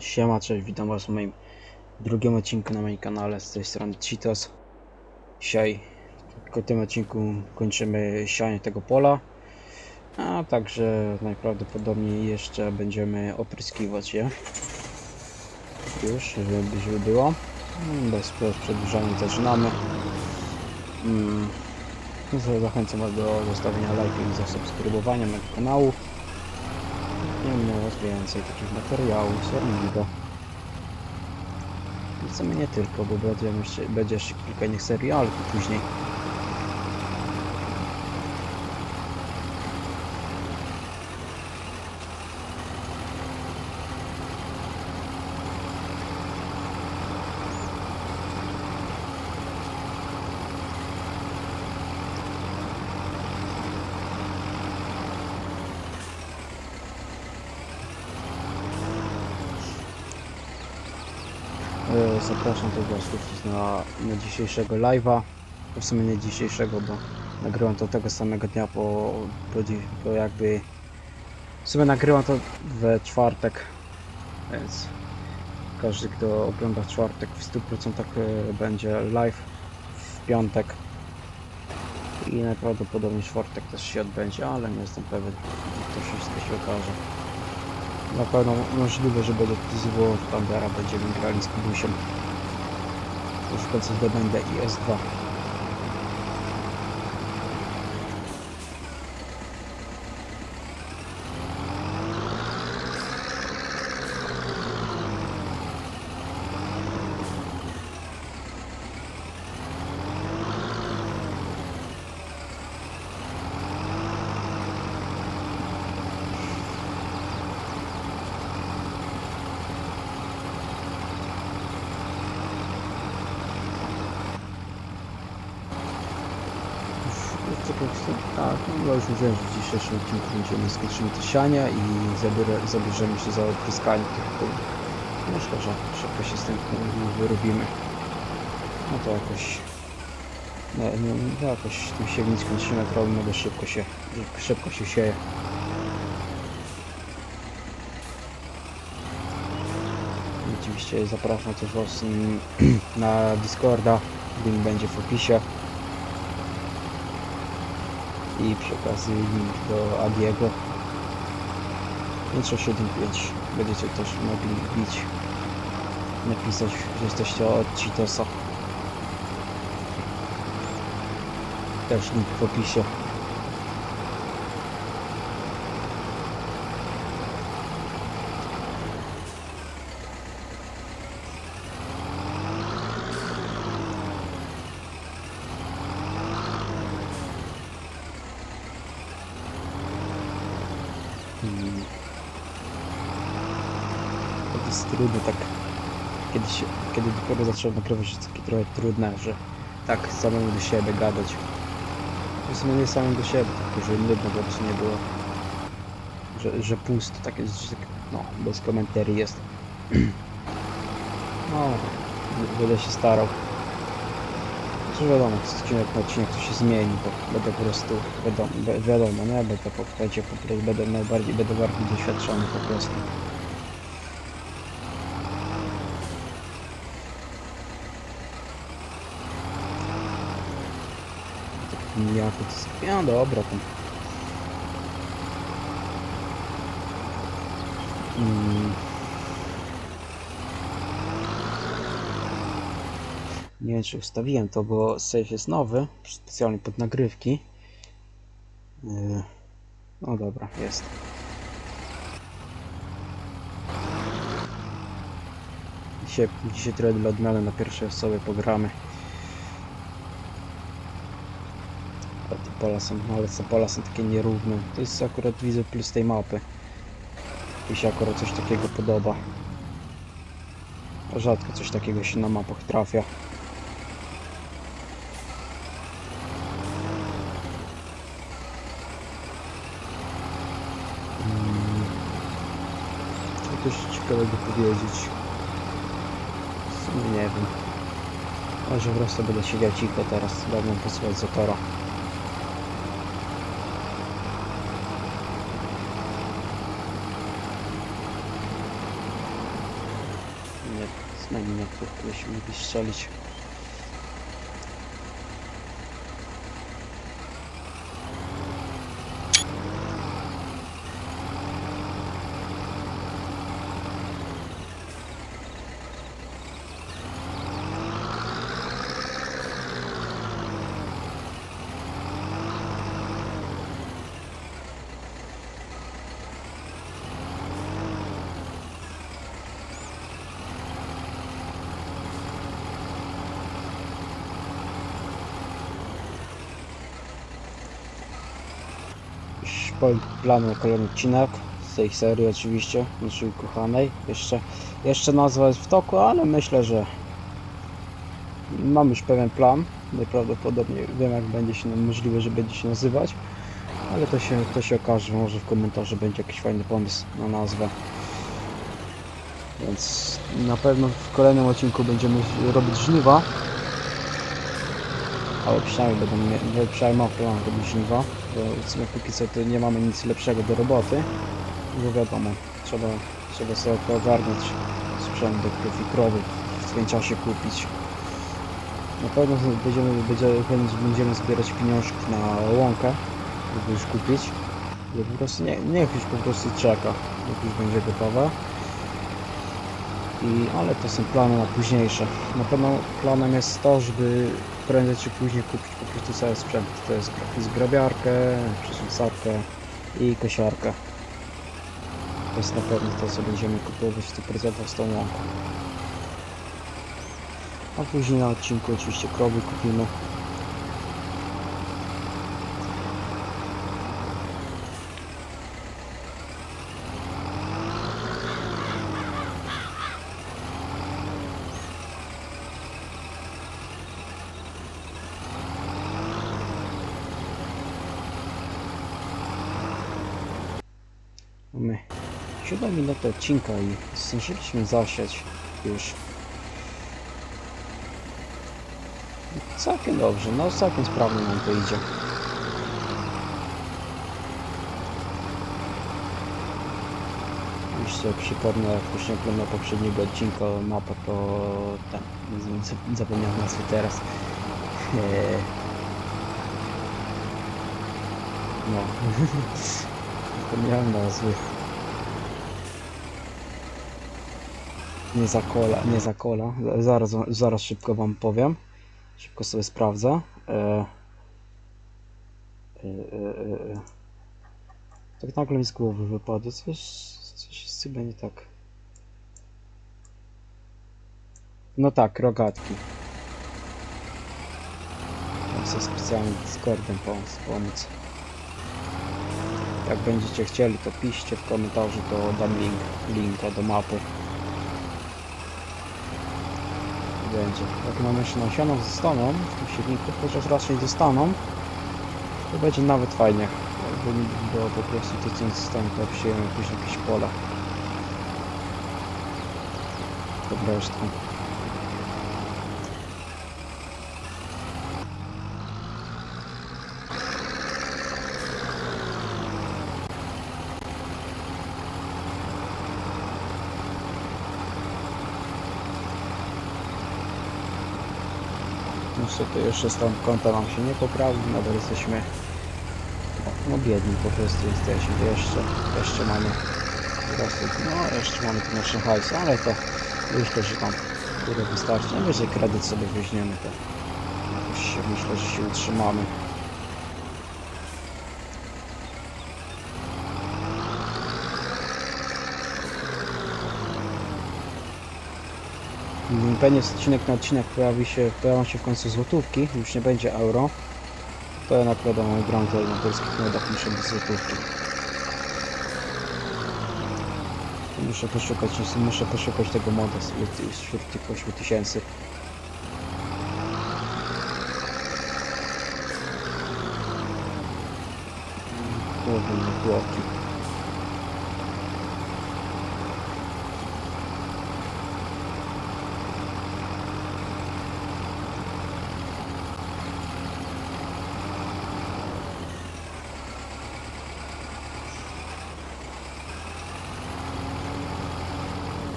Siema, cześć, witam was w moim drugim odcinku na moim kanale, z tej strony Cheetos. Dzisiaj w tym odcinku kończymy sianie tego pola, a także najprawdopodobniej jeszcze będziemy opryskiwać je. Już, żeby, żeby było. Mm, Bez przedłużania zaczynamy. Mm. za- Zachęcam was do zostawienia lajka i zasubskrybowania mojego kanału. Nie miało więcej takich materiałów, sernigo. I w sumie nie tylko, bo będzie jeszcze, będzie jeszcze kilka innych serialów później. E, Zapraszam też Was na, na dzisiejszego live'a. W sumie nie dzisiejszego, bo nagrywam to tego samego dnia po, po, jakby... W sumie nagrywam to we czwartek, więc każdy kto ogląda czwartek w 100% e, będzie live w piątek i najprawdopodobniej czwartek też się odbędzie, ale nie jestem pewien, to wszystko się okaże. Na pewno możliwe, że będzie zło Thundera, będziemy grali z Kubusiem. Już zdobędę i S2. Tak, no już mówiłem, że w dzisiejszym odcinku będziemy skończymy to sianie i zabierzemy się za odpryskanie tych pól. Myślę, że szybko się z tym wyrobimy. No to jakoś... No, no, no jakoś tym siewnictwem 3 metrowym no szybko się, szybko się sieje. Oczywiście zapraszam też Was na Discorda, link będzie w opisie. I przy okazji link do Adiego. 5675 będziecie też mogli wbić napisać, że jesteście od Cheetosa też link w opisie Mm. To jest trudne tak kiedy, się, kiedy zacząłem nagrywać jest takie trochę trudne, że tak samemu do siebie gadać. W sumie nie samemu do siebie, tylko że nudno po prostu nie było. Że, że pusto, tak jest, że tak, no, bez komentarzy jest. No, będę się starał. Znaczy wiadomo, z odcinek na odcinek to się zmieni, bo będę po prostu, wiadomo, wi- wiadomo nie? Będę po, będzie po będę najbardziej, będę bardziej doświadczony po prostu. Ja to ja dobra tam. Mm. Nie wiem czy ustawiłem to, bo save jest nowy, specjalnie pod nagrywki. Yy, No dobra, jest. Dzisiaj, dzisiaj trochę dla odmiany na pierwszej osobie pogramy. Te pola są, no ale te pola są takie nierówne. To jest akurat widzę plus tej mapy. Mi się akurat coś takiego podoba. Rzadko coś takiego się na mapach trafia. Mm. Co coś ciekawego powiedzieć? W sumie nie wiem. Może po prostu będę siedział cicho teraz, będę posłuchać Zatora. Nie, z menu nie byśmy mogli na kolejny odcinek z tej serii oczywiście, naszej kochanej. Jeszcze, jeszcze nazwa jest w toku, ale myślę, że mam już pewien plan. Najprawdopodobniej wiem jak będzie się, możliwe, że będzie się nazywać. Ale to się, to się okaże, może w komentarzu będzie jakiś fajny pomysł na nazwę. Więc na pewno w kolejnym odcinku będziemy robić żniwa. Ale przynajmniej będę przynajmniej mam plan robić żniwa. Bo w sumie póki co to nie mamy nic lepszego do roboty. Bo wiadomo, trzeba, trzeba sobie ogarnąć sprzęt do krów i krowy. W tym czasie kupić. Na pewno będziemy, będziemy, będziemy zbierać pieniążki na łąkę, żeby już kupić. Bo po prostu nie, niech już po prostu czeka, jak już będzie gotowe. I, ale to są plany na późniejsze. Na pewno planem jest to, żeby prędzej czy później kupić po prostu cały sprzęt. To jest gra- zgrabiarkę, przesąsarkę i kosiarkę. To jest na pewno to, co będziemy kupować w 100% z tą łąką. A później na odcinku oczywiście krowy kupimy. Mamy 7 minut odcinka i zdążyliśmy zasiać już. Całkiem dobrze, no całkiem sprawnie nam to idzie. Już sobie przypomnę, jak pośniegłem na poprzedniego odcinka mapę, to ten, zapomniałem nazwy teraz. Eee. No, zapomniałem nazwy. Nie zakola, nie zakola. Zaraz, zaraz szybko wam powiem. Szybko sobie sprawdzę. E, e, e, e. Tak nagle mi z głowy wypadło. Coś, coś jest chyba nie tak. No tak, rogatki. Mam sobie specjalnie Discordem pomóc. pomóc. Jak będziecie chcieli, to piszcie w komentarzu, to dam link, linka do mapy. Będzie. Jak nam jeszcze nasiona zostaną w tym silniku, chociaż raczej zostaną, to będzie nawet fajnie. Nie było po prostu to co to później jakieś pola. Dobra, resztką. Niestety jeszcze stan konta nam się nie poprawił, nadal jesteśmy no, no biedni po prostu jesteśmy, jeszcze, jeszcze mamy prostu, no jeszcze mamy tu nasze hajs, ale to myślę, że tam tyle wystarczy, no jeżeli kredyt sobie weźmiemy, to się, myślę, że się utrzymamy. Pewnie z odcinek na odcinek pojawi się, pojawią się w końcu złotówki, już nie będzie euro. To jednak wiadomo, gram tutaj na polskich modach, muszę być złotówki. Muszę poszukać, muszę poszukać tego moda wśród tych 8000. Głowny chłopki.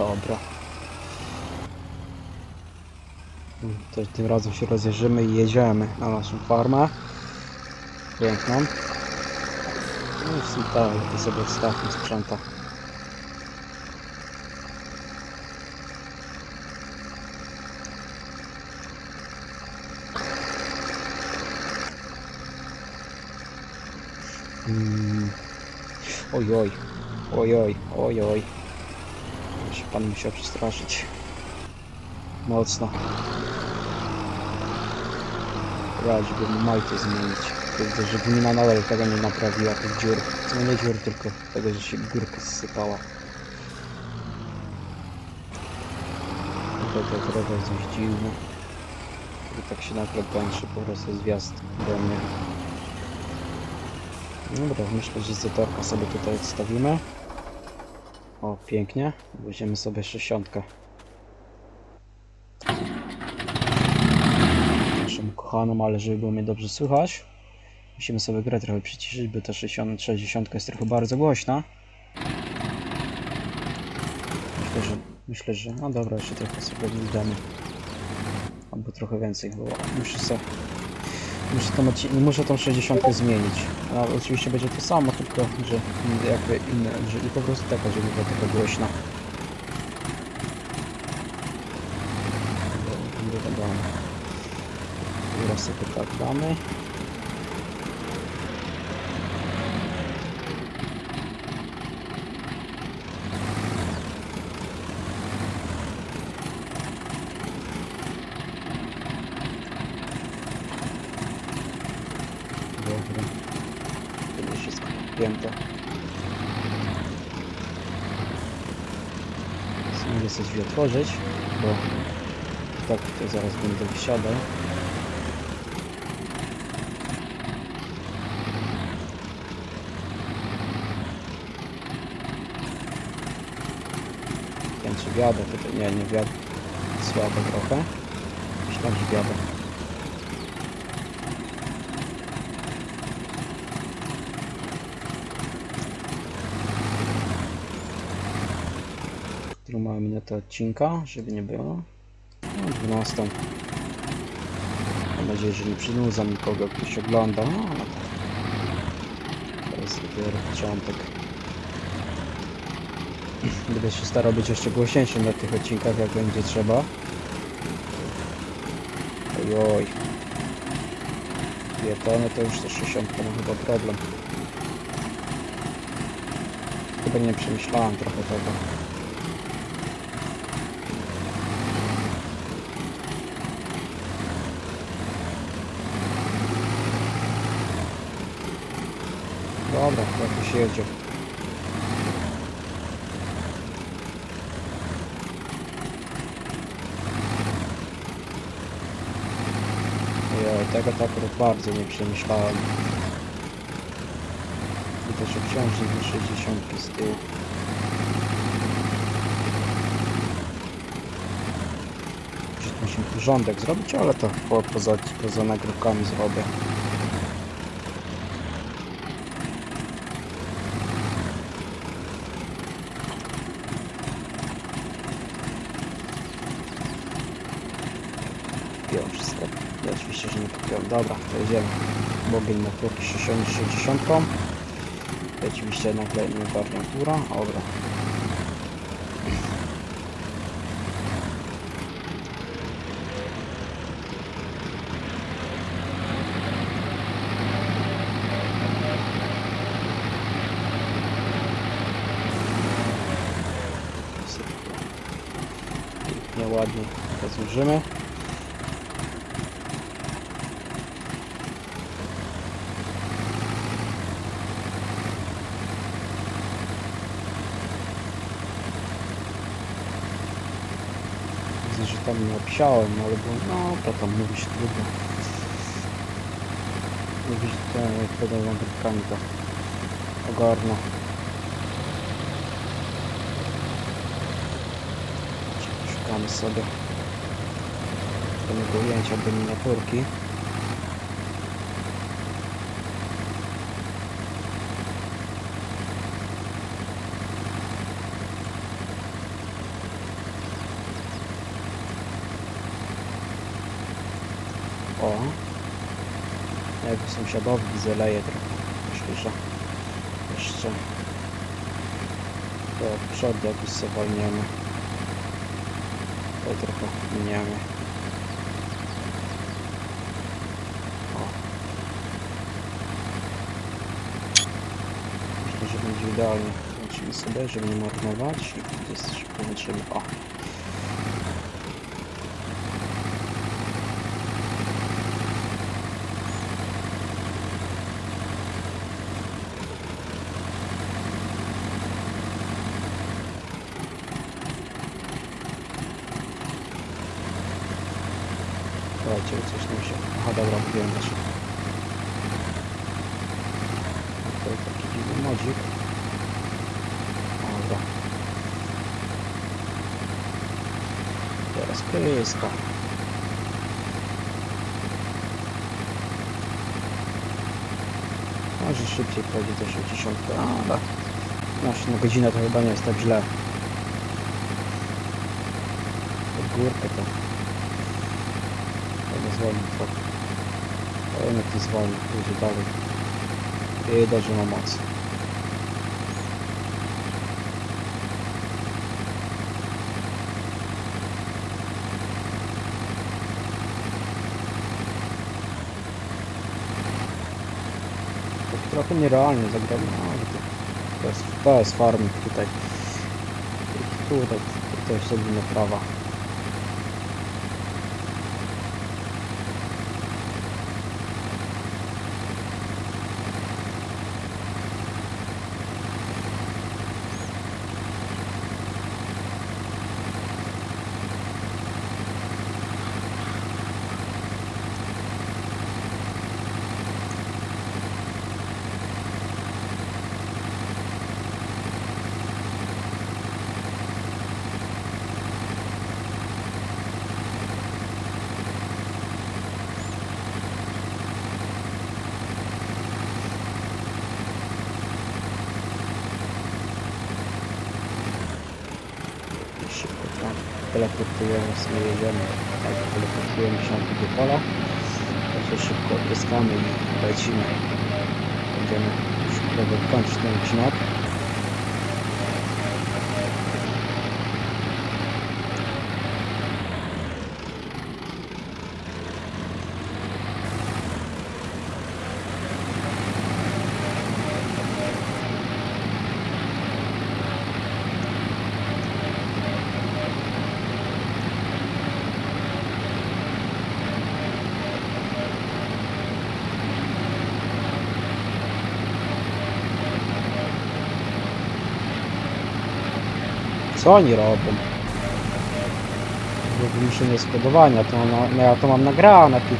Dobra. To, tym razem się rozjeżdżymy i jedziemy na naszą farmę. Piękną. No i w sumie lepiej sobie odstawmy sprzęta. Mm. Ojoj, ojoj, ojoj. Się pan musiał przestraszyć. Mocno. Żeby mu majty zmienić. Widzę, że gmina nadal tego nie naprawiła, tych dziur. No nie dziur, tylko tego, że się górka zsypała. Tutaj to trochę jest dziwne. Kiedy tak się nagle kończy, po prostu zwiast do mnie. Dobra, myślę, że zatorka sobie tutaj odstawimy. O, pięknie. Weźmiemy sobie 60. Naszą kochaną, ale żeby było mnie dobrze słychać. Musimy sobie grę trochę przyciszyć, bo ta 60, 60 jest trochę bardzo głośna. Myślę, że... Myślę, że... No dobra, jeszcze trochę sobie damy. Albo trochę więcej, bo muszę sobie... Muszę tą, muszę tą 60 zmienić. A oczywiście będzie to samo, tylko że jakby inne, że i po prostu taka, żeby była taka głośna. Teraz sobie tak damy. Dobra. Już wszystko pięte. Mogę sobie drzwi otworzyć, bo tak tutaj zaraz będę wsiadał. Nie wiem czy wiadę nie, nie wiadę. Słabo trochę. Myślałem, że wiadę. którą mamy minutę odcinka, żeby nie było. No, 12. Mam nadzieję, że nie przynudzam nikogo, ktoś ogląda. No, ale tak. To jest dopiero początek. Będę się starał być jeszcze głośniejszy na tych odcinkach, jak będzie trzeba. Ojoj. Dwie tony to już to 60 ma chyba problem. Chyba nie przemyślałem trochę tego. Jakoś jedzie. Ojej, tego tak bardzo nie przemyślałem. Widać obciążnik na 60 z tyłu. Że musimy porządek zrobić, ale to po, poza, poza nagrywkami zrobię. Kupiłem wszystko. Ja oczywiście, że nie kupiłem. Dobra, to jedziemy. Bogień na turki 60. 60. I Oczywiście naklejmy garnitura. Dobra. Ładnie rozłożymy. Widzę, że tam nie obsiałem, ale bo no to tam mówić trudno. Mówić to jak będą nagrywkami to ogarnę. Szukamy sobie pewnego ujęcia do miniaturki. O. Jakby sąsiadowi widzę leje trochę. Myślę, że jeszcze to przód jakiś sobie walniemy. To trochę miniemy. O. Myślę, że będzie idealnie. Zobaczymy sobie, żeby nie marnować i gdzieś szybko wytrzymy. O. Słuchajcie, coś tam się... Aha, dobra, mówiłem też. Tutaj taki dziwny modzik. Dobra. Teraz pryska. Może szybciej pojedzie też o dziesiątkę, ale... Znaczy, na godzinę to chyba nie jest tak źle. Pod górkę to... To zwolni trochę. Nie to zwolni, pójdzie dalej. Widać, że ma moc. Tak trochę nierealnie zagramy, no, ale to, to, jest, to jest farming tutaj. Tutaj, tutaj jest robimy prawa. Szybko teleportujemy sobie jedziemy. Tak, teleportujemy się na drugie pola. Także szybko odpryskamy i lecimy. Będziemy szybko kończyć ten odcinek. Co oni robią? Wymuszenie składowania, to mam, no ja to mam nagrane tu.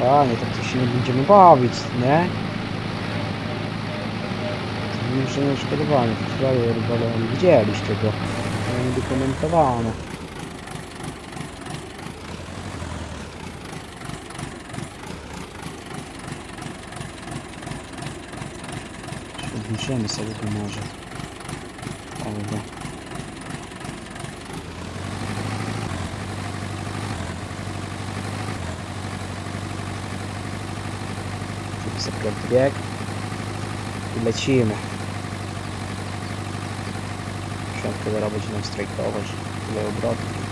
Panie, tak to się nie będziemy bawić, nie? Wymuszenie składowania, frajer, balon, widzieliście go. To nie dokumentowane. Odliczymy sobie to może. Dobra. Zakręt bieg i lecimy. Środkę zaraz będzie nam strajkować. Tyle obrotów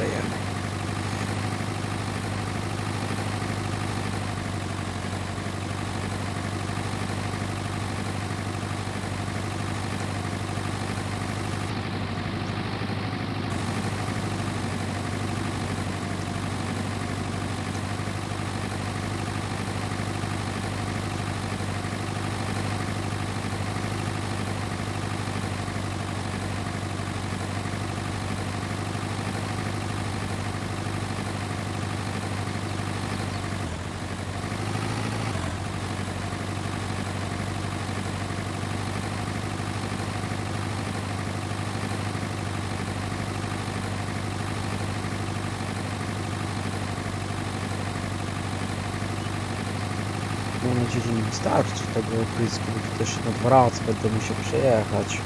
że nie wystarczy tego oprysku, bo też na dwa razy będę musiał przejechać.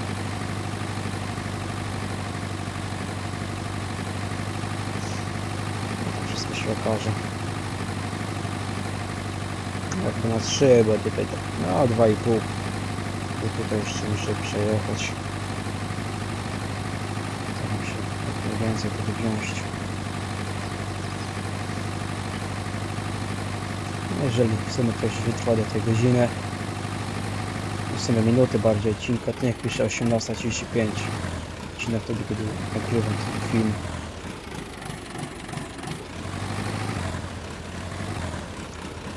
No to wszystko się okaże. Jak na 3, bo tutaj tak, no 2,5. Bo tutaj jeszcze muszę przejechać. Staram się jak najwięcej tego wziąć. No, Jeżeli w sumie ktoś wytrwa do tej godziny, w minuty bardziej odcinka, to niech pisze 18.35. Odcinek wtedy, kiedy nagrywam ten film.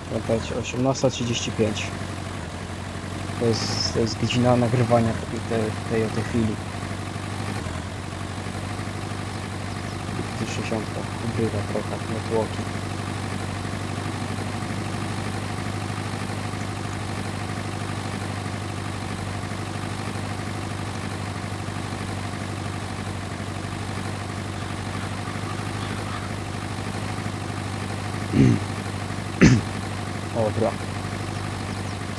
Pamiętajcie, 18.35. To jest, to jest godzina nagrywania tej, tej, tej chwili. Gdy 60 obrywa trochę na tłoki. Dobra.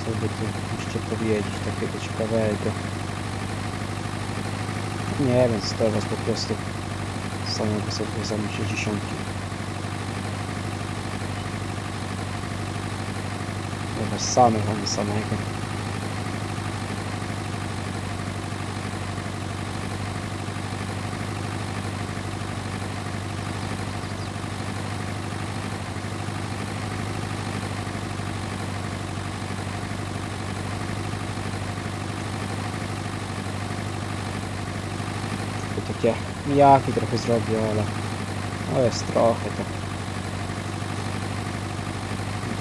Co by tu jeszcze powiedzieć ciekawego? Nie wiem, was po prostu samego sobie zamy 60. Chyba samych, a nie samego. Tylko takie mijaki trochę zrobię, ale no jest trochę to.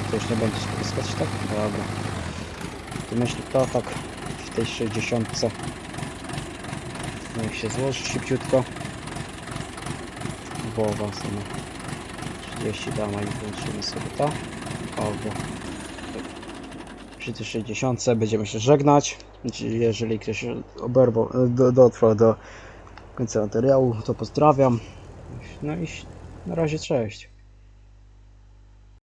To już nie będzie spiskać, tak? Dobra. Tu myślę to tak w tej 60. No i się złoży szybciutko. Głowa sobie 30 dama i włączymy sobie to. Albo przy tej 60 będziemy się żegnać. Jeżeli ktoś oberwał, do, dotrwał do końca materiału, to pozdrawiam. No i na razie cześć.